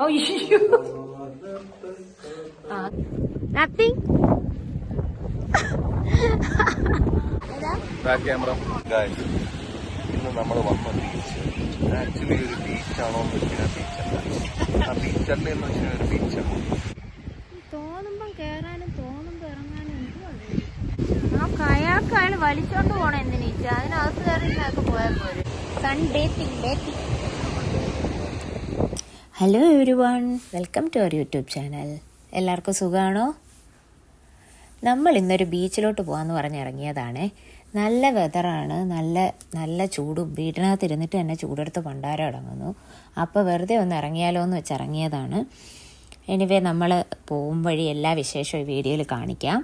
അയ്യോ you. Back camera guys ഇന്ന് നമ്മൾ വന്ന ബീച്ച് ആക്ച്വലി ഒരു ബീച്ചാണോ എന്ന് വെച്ചാൽ ബീച്ചല്ല ആ ബീച്ചല്ല എന്ന് വെച്ചാൽ ഒരു ബീച്ചാണ് തോന്നുമ്പം കേറാനും തോന്നുമ്പോ ഇറങ്ങാനും എന്തുവാ ആ കയാക്കാണ് വലിച്ചോണ്ട് പോണ എന്തിനീച്ച അതിനകത്ത് കയറി പോയാൽ പോരെ. സൺ ഡേറ്റിംഗ് dating hello everyone welcome to our YouTube channel എല്ലാവർക്കും സുഖമാണോ നമ്മൾ ഇന്നൊരു ബീച്ചിലോട്ട് പോകാമെന്ന് പറഞ്ഞിറങ്ങിയതാണേ. നല്ല വെതറാണ് നല്ല നല്ല ചൂടും. വീട്ടിനകത്ത് ഇരുന്നിട്ട് തന്നെ ചൂടെടുത്ത് പണ്ടാരം അടങ്ങുന്നു. അപ്പോൾ വെറുതെ ഒന്ന് ഇറങ്ങിയാലോ എന്ന് വെച്ച് ഇറങ്ങിയതാണ് എനിവേ നമ്മൾ പോകും വഴി എല്ലാ വിശേഷവും വീഡിയോയിൽ കാണിക്കാം.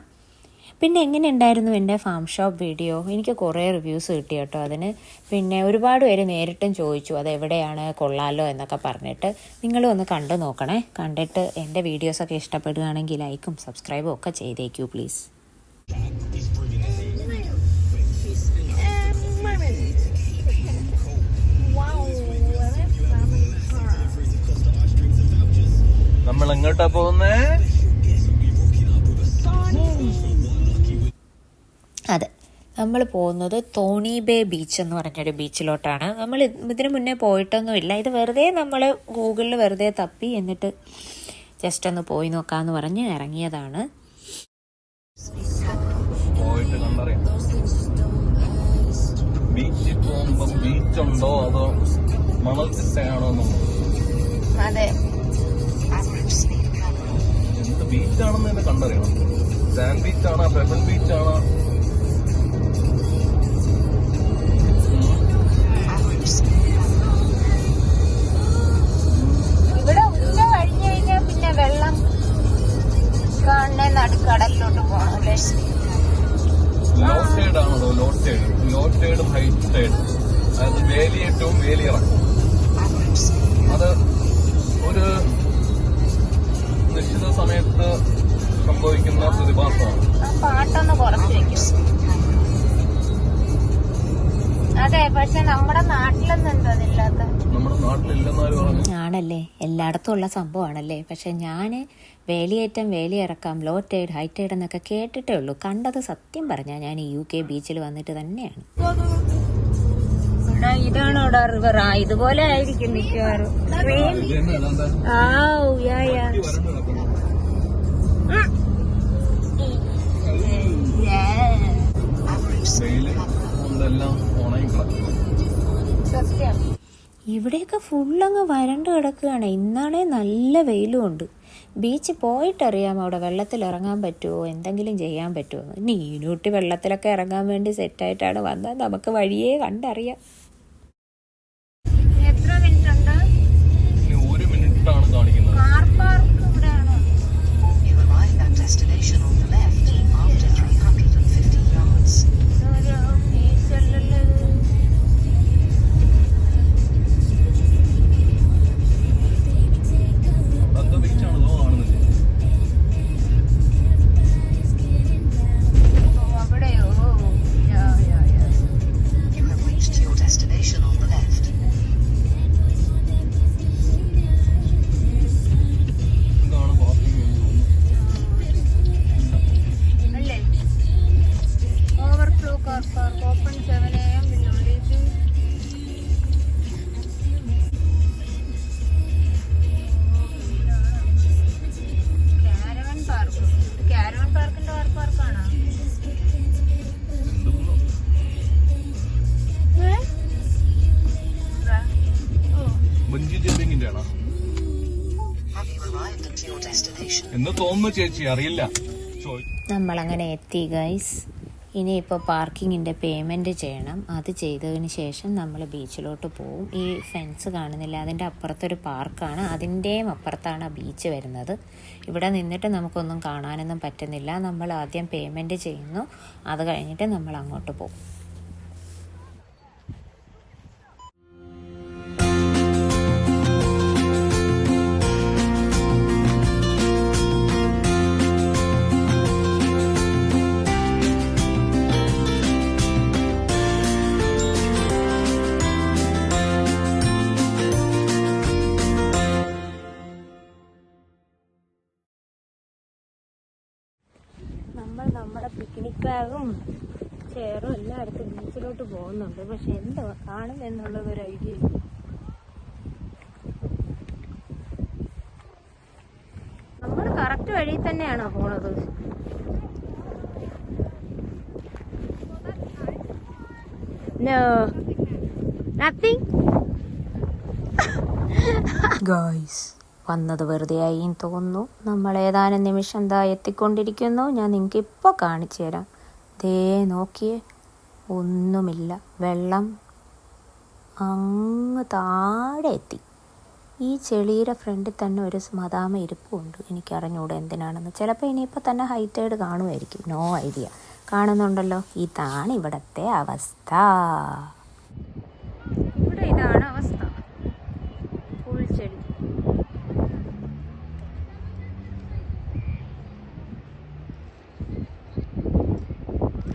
പിന്നെ എങ്ങനെ ഉണ്ടായിരുന്നു എന്റെ ഫാം ഷോപ്പ് വീഡിയോ എനിക്ക് കുറേ റിവ്യൂസ് കിട്ടി കേട്ടോ. അതിന് പിന്നെ ഒരുപാട് പേര് നേരിട്ടും ചോദിച്ചു അത് എവിടെയാണ് കൊള്ളാലോ? എന്നൊക്കെ പറഞ്ഞിട്ട് നിങ്ങളും ഒന്ന് കണ്ടു നോക്കണേ. കണ്ടിട്ട് എന്റെ വീഡിയോസൊക്കെ ഇഷ്ടപ്പെടുകയാണെങ്കിൽ ലൈക്കും സബ്സ്ക്രൈബും ഒക്കെ ചെയ്തേക്കൂ പ്ലീസ് നമ്മൾ എങ്ങോട്ടാ പോകുന്നേ? അതെ. നമ്മൾ പോകുന്നത് തോണി ബേ ബീച്ച് എന്ന് പറഞ്ഞൊരു ബീച്ചിലോട്ടാണ്. നമ്മൾ ഇതിനു മുന്നേ പോയിട്ടൊന്നുമില്ല. ഇത് വെറുതെ നമ്മൾ ഗൂഗിളിൽ വെറുതെ തപ്പി എന്നിട്ട് ജസ്റ്റ് ഒന്ന് പോയി നോക്കാമെന്ന് പറഞ്ഞ് ഇറങ്ങിയതാണ്. ബീച്ച് കണ്ടറിയാം. ബീച്ചിൽ പോകുമ്പോ ബീച്ചുണ്ടോ അതോ മണൽ ചിട്ടയാണോ അതെ. എന്ത് ബീച്ചാണെന്ന് തന്നെ കണ്ടറിയണം. സാൻഡ് ബീച്ചാണോ പെബൽ ബീച്ചാണോ? ലോ സൈഡ് ആണല്ലോ ലോ സൈഡ് ലോ സൈഡും ഹൈ സൈഡ് അതായത് വേലിയേറ്റവും വേലിയിറക്കും അത് എല്ലായിടത്തും ഉള്ള സംഭവമാണല്ലേ? പക്ഷെ ഞാൻ വേലിയേറ്റം വേലിയിറക്കാം ലോ ടൈഡ് ഹൈ ടൈഡ് എന്നൊക്കെ കേട്ടിട്ടേ ഉള്ളൂ. കണ്ടത് സത്യം പറഞ്ഞാൽ ഞാൻ യു കെ ബീച്ചിൽ വന്നിട്ട് തന്നെയാണ്. ഇതാണ് അവിടെ റിവർ ആ ഇതുപോലെ ആയിരിക്കും മിക്കവാറും. ആ യാ യാ സത്യം. ഇവിടെയൊക്കെ ഫുള്ളങ്ങ് വരണ്ട് കിടക്കുകയാണ്. ഇന്നാണേ നല്ല വെയിലും ഉണ്ട്. ബീച്ചിൽ പോയിട്ടറിയാം അവിടെ വെള്ളത്തിൽ ഇറങ്ങാൻ പറ്റുമോ എന്തെങ്കിലും ചെയ്യാൻ പറ്റുമോ ഇനി നീനൂട്ടി വെള്ളത്തിലൊക്കെ ഇറങ്ങാൻ വേണ്ടി സെറ്റായിട്ടാണ് വന്നത്. നമുക്ക് വഴിയേ കണ്ടറിയാം. തോന്നുന്നു ചേച്ചി അറിയില്ല. നമ്മളങ്ങനെ എത്തി ഗൈസ് ഇനിയിപ്പോൾ പാർക്കിങ്ങിന്റെ പേയ്മെന്റ് ചെയ്യണം. അത് ചെയ്തതിന് ശേഷം നമ്മൾ ബീച്ചിലോട്ട് പോവും. ഈ ഫെൻസ് കാണുന്നില്ല. അതിന്റെ അപ്പുറത്തൊരു പാർക്കാണ് അതിന്റെയും അപ്പുറത്താണ് ആ ബീച്ച് വരുന്നത്. ഇവിടെ നിന്നിട്ട് നമുക്കൊന്നും കാണാനൊന്നും പറ്റുന്നില്ല. നമ്മൾ ആദ്യം പേയ്മെന്റ് ചെയ്യുന്നു. അത് കഴിഞ്ഞിട്ട് നമ്മൾ അങ്ങോട്ട് പോകും. പിക്നിക് ബാഗും ചെയറും എല്ലാം എടുത്ത് ബീച്ചിലോട്ട് പോകുന്നുണ്ട് പക്ഷെ എന്തോ കാണും എന്നുള്ളത് ഒരു ഐഡിയ നമ്മൾ കറക്റ്റ് വഴി തന്നെയാണോ പോണത് No. Nothing. ഗായ്സ് വന്നത് വെറുതെ ആയി തോന്നുന്നു. നമ്മൾ ഏതാനും നിമിഷം എന്താ എത്തിക്കൊണ്ടിരിക്കുന്നു. ഞാൻ നിങ്ങൾക്ക് ഇപ്പോൾ കാണിച്ചു തരാം. ദേ നോക്കിയേ. ഒന്നുമില്ല. വെള്ളം അങ്ങ് താഴെ എത്തി. ഈ ചെളിയുടെ ഫ്രണ്ടിൽ തന്നെ ഒരു സ്മതാമ ഇരിപ്പുണ്ട്. എനിക്കറിഞ്ഞൂടെ എന്തിനാണെന്ന്. ചിലപ്പോൾ ഇനിയിപ്പോൾ തന്നെ ഹൈറ്റൈഡ് കാണുമായിരിക്കും. No idea. കാണുന്നുണ്ടല്ലോ. ഇതാണ് ഇവിടുത്തെ അവസ്ഥ ഇവിടെ ഇതാണ് അവസ്ഥ ഫുൾ ചെടി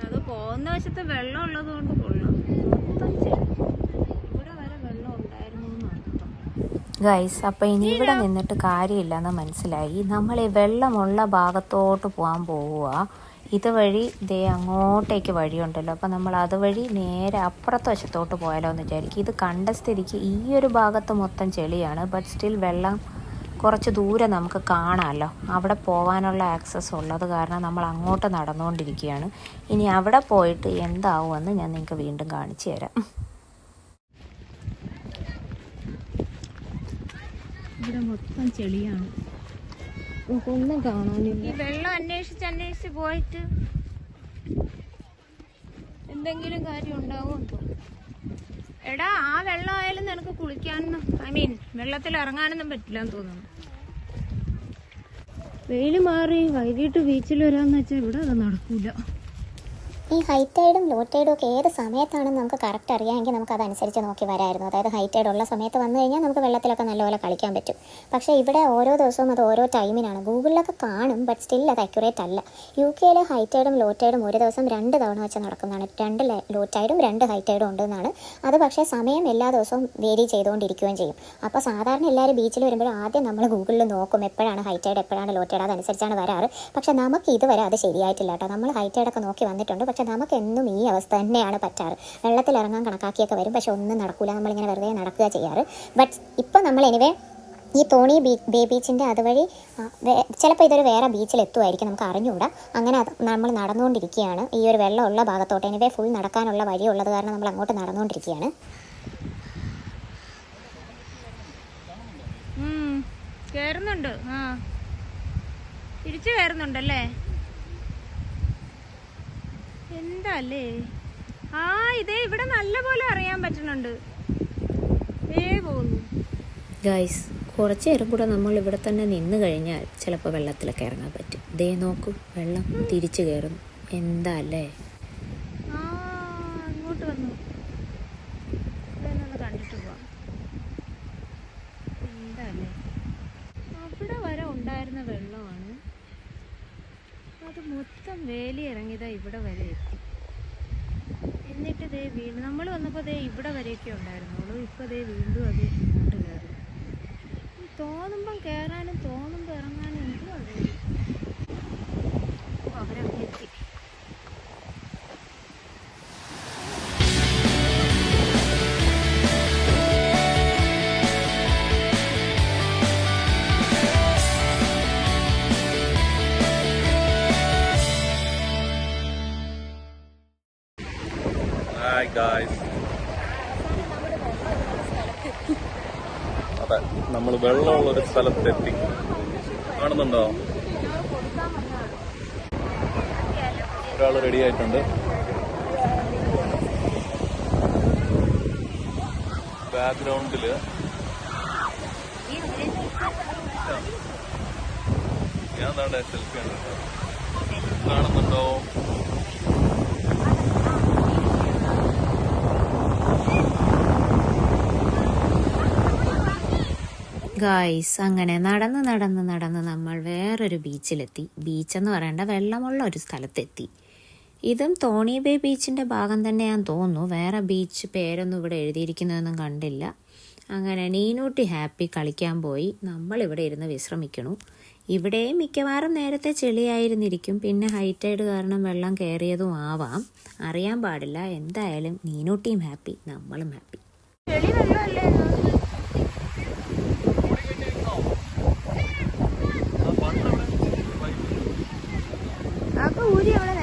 അത് പോകുന്ന വശത്ത് വെള്ളം ഉള്ളത് കൊണ്ട് കൊള്ളാം മൊത്തം ചെടി ഇവിടെ വരെ വെള്ളം ഉണ്ടായിരുന്നു എന്നർത്ഥം ഗൈസ് അപ്പൊ ഇനി ഇവിടെ നിന്നിട്ട് കാര്യമില്ലെന്ന് മനസ്സിലായി. നമ്മൾ ഈ വെള്ളമുള്ള ഭാഗത്തോട്ട് പോകാൻ പോവുക. ഇതുവഴി ദേ അങ്ങോട്ടേക്ക് വഴിയുണ്ടല്ലോ. അപ്പം നമ്മൾ അതുവഴി നേരെ അപ്പുറത്തെ വശത്തോട്ട് പോയാലോ എന്ന് വിചാരിക്കും. ഇത് കണ്ട സ്ഥിതിക്ക് ഈ ഒരു ഭാഗത്ത് മൊത്തം ചെളിയാണ്. ബട്ട് സ്റ്റിൽ വെള്ളം കുറച്ച് ദൂരെ നമുക്ക് കാണാമല്ലോ അവിടെ പോകാനുള്ള ആക്സസ് ഉള്ളത് കാരണം നമ്മൾ അങ്ങോട്ട് നടന്നുകൊണ്ടിരിക്കുകയാണ്. ഇനി അവിടെ പോയിട്ട് എന്താവുമെന്ന് ഞാൻ നിങ്ങൾക്ക് വീണ്ടും കാണിച്ചു തരാം. ഇവിടെ മൊത്തം ചെളിയാണ്. ഒന്നും കാണാനില്ല. ഈ വെള്ളം അന്വേഷിച്ച് അന്വേഷിച്ച് പോയിട്ട് എന്തെങ്കിലും കാര്യം ഉണ്ടാവും? എടാ ആ വെള്ളം ആയാലും നിനക്ക് കുളിക്കാനൊന്നും ഐ മീൻ വെള്ളത്തിൽ ഇറങ്ങാനൊന്നും പറ്റില്ല എന്ന് തോന്നുന്നു. വെയിൽ മാറി വൈകിട്ട് ബീച്ചിൽ വരാന്ന് വെച്ചാൽ ഇവിടെ അത് നടക്കൂല. ഈ ഹൈ ടൈഡും ലോ ടൈഡും ഒക്കെ ഏത് സമയത്താണെന്ന് നമുക്ക് കറക്റ്റ് അറിയാമെങ്കിൽ നമുക്ക് അതനുസരിച്ച് നോക്കി വരായിരുന്നു. അതായത് ഹൈ ടൈഡ് ഉള്ള സമയത്ത് വന്നു കഴിഞ്ഞാൽ നമുക്ക് വെള്ളത്തിലൊക്കെ നല്ലപോലെ കളിക്കാൻ പറ്റും. പക്ഷേ ഇവിടെ ഓരോ ദിവസവും അത് ഓരോ ടൈമിനാണ് ഗൂഗിളിലൊക്കെ കാണും ബട്ട് സ്റ്റിൽ അത് അക്യുറേറ്റ് അല്ല. യു കെയിൽ ഹൈ ടൈഡും ലോ ടൈഡും ഒരു ദിവസം രണ്ട് തവണ വെച്ച് നടക്കുന്നതാണ്. രണ്ട് ലോ ടൈഡും രണ്ട് ഹൈ ടൈഡും ഉണ്ടെന്നാണ് അത് പക്ഷേ സമയം എല്ലാ ദിവസവും വേരി ചെയ്തുകൊണ്ടിരിക്കുകയും ചെയ്യും. അപ്പോൾ സാധാരണ എല്ലാവരും ബീച്ചിൽ വരുമ്പോൾ ആദ്യം നമ്മൾ ഗൂഗിളിൽ നോക്കും എപ്പോഴാണ് ഹൈ ടൈഡ് എപ്പോഴാണ് ലോ ടൈഡ് അതനുസരിച്ചാണ് വരാറ്. പക്ഷേ നമുക്ക് ഇതുവരെ അത് ശരിയായിട്ടില്ല കേട്ടോ. നമ്മൾ ഹൈ ടൈഡൊക്കെ നോക്കി വന്നിട്ടുണ്ട്. പക്ഷേ നമുക്ക് എന്നും ഈ അവസ്ഥ തന്നെയാണ് പറ്റാറ്. വെള്ളത്തിൽ ഇറങ്ങാൻ കണക്കാക്കിയൊക്കെ വരും. പക്ഷെ ഒന്നും നടക്കില്ല നമ്മളിങ്ങനെ വെറുതെ നടക്കുക ചെയ്യാറ്. ബട്ട് ഇപ്പം നമ്മൾ എനിവേ ഈ തോണി ബീ ബേ ബീച്ചിന്റെ അതുവഴി ചിലപ്പോൾ ഇതൊരു വേറെ ബീച്ചിൽ എത്തുമായിരിക്കും നമുക്ക് അറിഞ്ഞുകൂടാ. അങ്ങനെ നമ്മൾ നടന്നുകൊണ്ടിരിക്കുകയാണ്. ഈ ഒരു വെള്ളമുള്ള ഭാഗത്തോട്ട് എനിവേ ഫുൾ നടക്കാനുള്ള വഴി ഉള്ളത് കാരണം നമ്മൾ അങ്ങോട്ട് നടന്നുകൊണ്ടിരിക്കുകയാണ്. കയറുന്നുണ്ട് ആ. തിരിച്ചു കയറുന്നുണ്ടല്ലേ എന്താ അല്ലേ ആ ഇതേ ഇവിടെ നല്ലപോലെ അറിയാൻ പറ്റുന്നുണ്ട്. ഏ പോകുന്നു ഗൈസ് കുറച്ച് നേരം കൂടെ നമ്മൾ ഇവിടെ തന്നെ നിന്ന് കഴിഞ്ഞാൽ ചിലപ്പോൾ വെള്ളത്തിലൊക്കെ ഇറങ്ങാൻ പറ്റും. ദേ നോക്കൂ വെള്ളം തിരിച്ചു കയറും എന്താ അല്ലേ? അങ്ങോട്ട് വന്നു. ഇവിടെ നിന്ന് കണ്ടിട്ട് പോവാം. എന്താ അല്ലേ? അവിടെ വരെ ഉണ്ടായിരുന്ന വെള്ളമാണ്. അത് മൊത്തം വേലി ഇറങ്ങിയതാ ഇവിടെ വരെ എത്തി. എന്നിട്ട് ദേ വീണ്ടും നമ്മൾ വന്നപ്പോൾ ദേ ഇവിടെ വരെയൊക്കെ ഉണ്ടായിരുന്നുള്ളൂ ഇപ്പോൾ ദേ വീണ്ടും അത് ഇങ്ങോട്ട് കയറി തോന്നുമ്പം കയറാനും തോന്നുമ്പോൾ ഇറങ്ങാനും എന്തും അറിയില്ല അവരവിടെ എത്തി. ഗായ്സ് അതെ നമ്മൾ വെള്ളമുള്ളൊരു സ്ഥലത്തെത്തി. കാണുന്നുണ്ടോ? ഒരാൾ റെഡി ആയിട്ടുണ്ട്. ബാക്ക്ഗ്രൗണ്ടിൽ ഞാൻ സെൽഫി കാണുന്നുണ്ടോ? ഗായ്സ് അങ്ങനെ നടന്ന് നടന്ന് നടന്ന് നമ്മൾ വേറൊരു ബീച്ചിലെത്തി ബീച്ചെന്ന് പറയേണ്ട വെള്ളമുള്ള ഒരു സ്ഥലത്തെത്തി. ഇതും തോണി ബേ ബീച്ചിന്റെ ഭാഗം തന്നെയാന്ന് തോന്നുന്നു. വേറെ ബീച്ച് പേരൊന്നും ഇവിടെ എഴുതിയിരിക്കുന്നതൊന്നും കണ്ടില്ല. അങ്ങനെ നീനൂട്ടി ഹാപ്പി കളിക്കാൻ പോയി. നമ്മളിവിടെ ഇരുന്ന് വിശ്രമിക്കണു. ഇവിടെയും മിക്കവാറും നേരത്തെ ചെളിയായിരുന്നിരിക്കും. പിന്നെ ഹൈറ്റൈഡ് കാരണം വെള്ളം കയറിയതും ആവാം. അറിയാൻ പാടില്ല. എന്തായാലും നീനൂട്ടിയും ഹാപ്പി നമ്മളും ഹാപ്പി ചെളി വെള്ളമല്ലേ അപ്പൊ ഊരി അവിടെ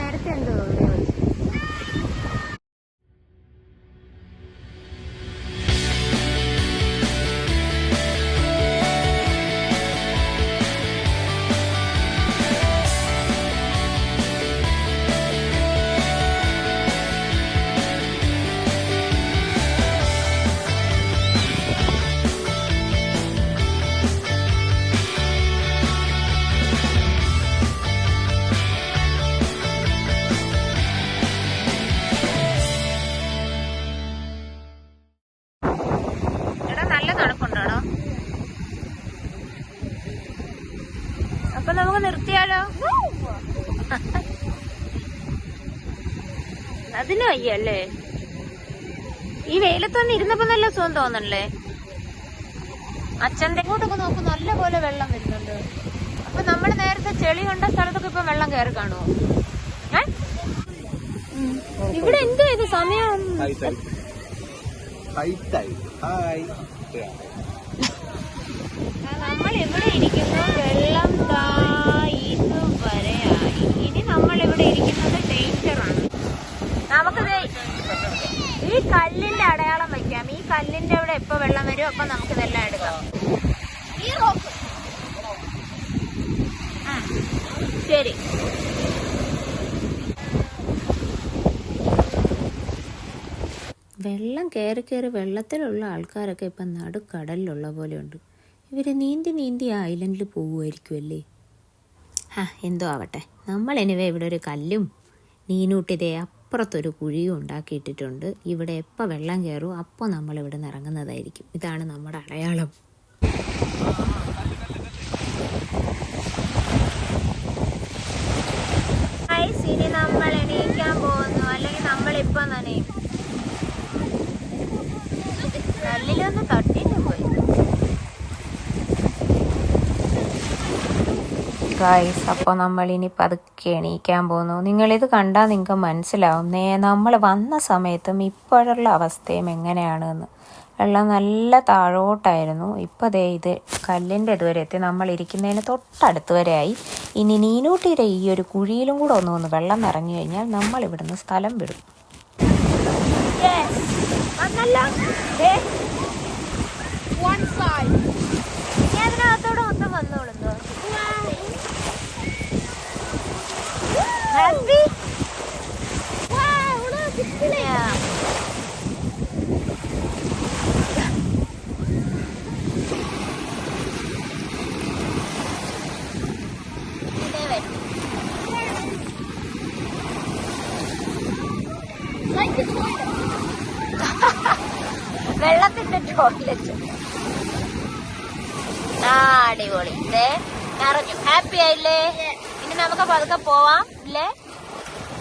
അതിന് വയ്യല്ലേ? ഈ വെയിലത്തൊന്നും ഇരുന്നപ്പോ നല്ല സുഖം തോന്നണല്ലേ? അച്ഛന്റെ ഇങ്ങോട്ടൊക്കെ നോക്കും നല്ല പോലെ വെള്ളം വരുന്നുണ്ട്. അപ്പൊ നമ്മൾ നേരത്തെ ചെളി കണ്ട സ്ഥലത്തൊക്കെ ഇപ്പൊ വെള്ളം കയറി കാണുമോ? ഇവിടെ എന്തോ ഇത് സമയം? നമ്മൾ ഇവിടെ ഇരിക്കുന്നു വെള്ളം ഇതുവരെയായി ഇനി നമ്മൾ ഇവിടെ നമുക്ക് ഈ കല്ലിന്റെ അടയാളം വെക്കാം. ഈ കല്ലിന്റെ അവിടെ എപ്പോ വെള്ളം വരും അപ്പൊ നമുക്ക് ഇതെല്ലാം എടുക്കാം. ഈ റോക്ക്. ആ, ശരി. വെള്ളം കയറി കയറി വെള്ളത്തിലുള്ള ആൾക്കാരൊക്കെ ഇപ്പം നടുക്കടലിലുള്ള പോലെയുണ്ട് ഇവർ നീന്തി നീന്തി ആ ഐലൻഡിൽ പോകുമായിരിക്കുമല്ലേ ആ എന്തോ ആവട്ടെ. നമ്മൾ എനിവേ ഇവിടെ ഒരു കല്ലും നീനൂട്ടിതേ അപ്പുറത്തൊരു കുഴിയും ഉണ്ടാക്കിയിട്ടിട്ടുണ്ട്. ഇവിടെ എപ്പോൾ വെള്ളം കയറും അപ്പോൾ നമ്മൾ ഇവിടെ നിന്ന് ഇറങ്ങുന്നതായിരിക്കും. ഇതാണ് നമ്മുടെ അടയാളം. ഇനി നമ്മൾ എണീക്കാൻ അല്ലെങ്കിൽ നമ്മളിപ്പം നനയും. കല്ലിലൊന്ന് പോയി ഗായ്സ് അപ്പോൾ നമ്മൾ ഇനി പതുക്കെ എണീക്കാൻ പോകുന്നു. നിങ്ങളിത് കണ്ടാൽ നിങ്ങൾക്ക് മനസ്സിലാവും. നേ നമ്മൾ വന്ന സമയത്തും ഇപ്പോഴുള്ള അവസ്ഥയും എങ്ങനെയാണെന്ന്. വെള്ളം നല്ല താഴോട്ടായിരുന്നു. ഇപ്പോൾ ദേ ഇത് കല്ലിന്റെ ഇതുവരെ എത്തി. നമ്മൾ ഇരിക്കുന്നതിന് തൊട്ടടുത്ത് വരെ ആയി. ഇനി നീനൂട്ടിയുടെ ഈ ഒരു കുഴിയിലും കൂടെ ഒന്ന് ഒന്ന് വെള്ളം നിറഞ്ഞു കഴിഞ്ഞാൽ നമ്മൾ ഇവിടുന്ന് സ്ഥലം വിടും അതിനകത്തോടെ മൊത്തം വന്നോളുന്നോ ഹാപ്പി വെള്ളത്തിന്റെ ടോയ്ലറ്റ് ആ അടിപൊളി. ദേ നിറഞ്ഞു ഹാപ്പി ആയില്ലേ? ഇനി നമുക്ക് പതുക്കെ പോവാം. ഇല്ലേ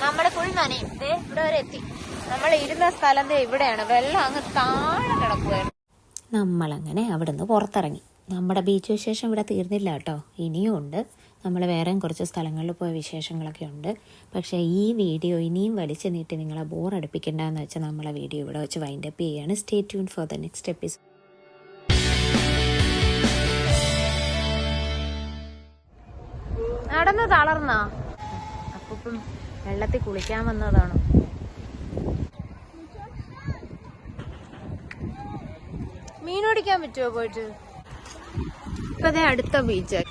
നമ്മുടെ ഫുൾ നനയും. ഇവിടെ വരെ എത്തി. നമ്മൾ ഇരുന്ന സ്ഥലം ഇവിടെയാണ്. വെള്ളം അങ്ങ് താഴെ കിടക്കുകയാണ് നമ്മളങ്ങനെ അവിടുന്ന് പുറത്തിറങ്ങി. നമ്മുടെ ബീച്ച് വിശേഷം ഇവിടെ തീർന്നില്ല കേട്ടോ. ഇനിയും ഉണ്ട്. നമ്മൾ വേറെയും കുറച്ച് സ്ഥലങ്ങളിൽ പോയ വിശേഷങ്ങളൊക്കെ ഉണ്ട്. പക്ഷേ ഈ വീഡിയോ ഇനിയും വലിച്ചു നീട്ടി നിങ്ങളെ ബോർ അടുപ്പിക്കണ്ടെന്ന് വെച്ചാൽ നമ്മളെ വീഡിയോ ഇവിടെ വെച്ച് വൈൻഡപ്പ് ചെയ്യുകയാണ് stay tune for the next episode നടന്ന് തളർന്നാ? അപ്പം വെള്ളത്തിൽ കുളിക്കാൻ വന്നതാണ്. മീൻ പിടിക്കാൻ പറ്റുമോ പോയിട്ട്? ഇപ്പതേ അടുത്ത ബീച്ച്